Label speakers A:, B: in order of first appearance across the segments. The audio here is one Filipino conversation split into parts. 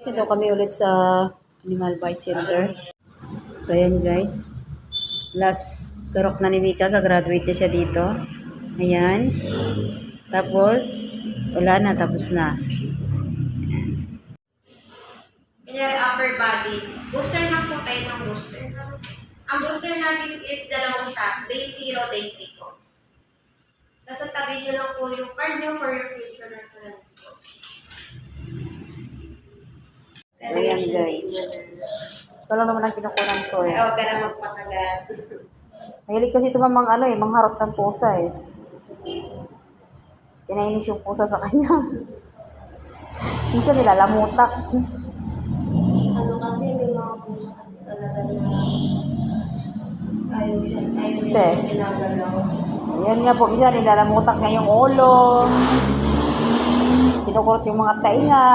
A: Dito kami ulit sa Animal Bite Center. So, ayan guys. Last turok na ni Mika, gagraduate na siya dito. Ayan. Tapos, wala na, tapos na.
B: Kunyari, upper body. Booster na po tayo ng booster. Ang booster natin is dalawang shot. Day 0, day 3 po. Basta tabi nyo lang po yung card nyo for your future reference po.
A: So, ayan guys. Ito lang naman ang kinukunan ko eh.
B: Huwag ka na magpakagat.
A: Mahilig kasi ito mamang ano eh, mangharot ng pusa eh. Kinainis yung pusa sa kanya. Minsan nilalamutak.
B: Ano kasi, may mga puso kasi talaga na ayaw siya, ayaw
A: Te.
B: nila ginagalaw.
A: Ayan nga po, minsan nilalamutak niya yung ulo. Kinukurot yung mga tainga.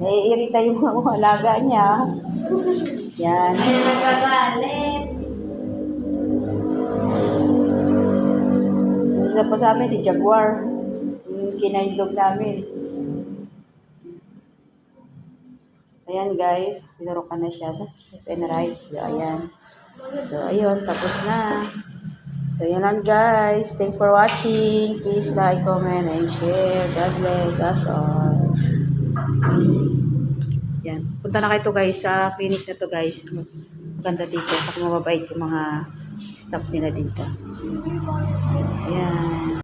A: Naiirita yung mga alaga niya. Yan.
B: Ayaw nagagalit.
A: Isa pa sa amin si Jaguar. Yung kinaindog namin. Ayan guys, tinurukan na siya. Left and right. Ayan. So, ayun, tapos na. So, yan lang guys. Thanks for watching. Please like, comment, and share. God bless us all. Yan. Punta na kayo to guys sa clinic na to guys. Maganda dito. Sa mababait yung mga staff nila dito. Ayan.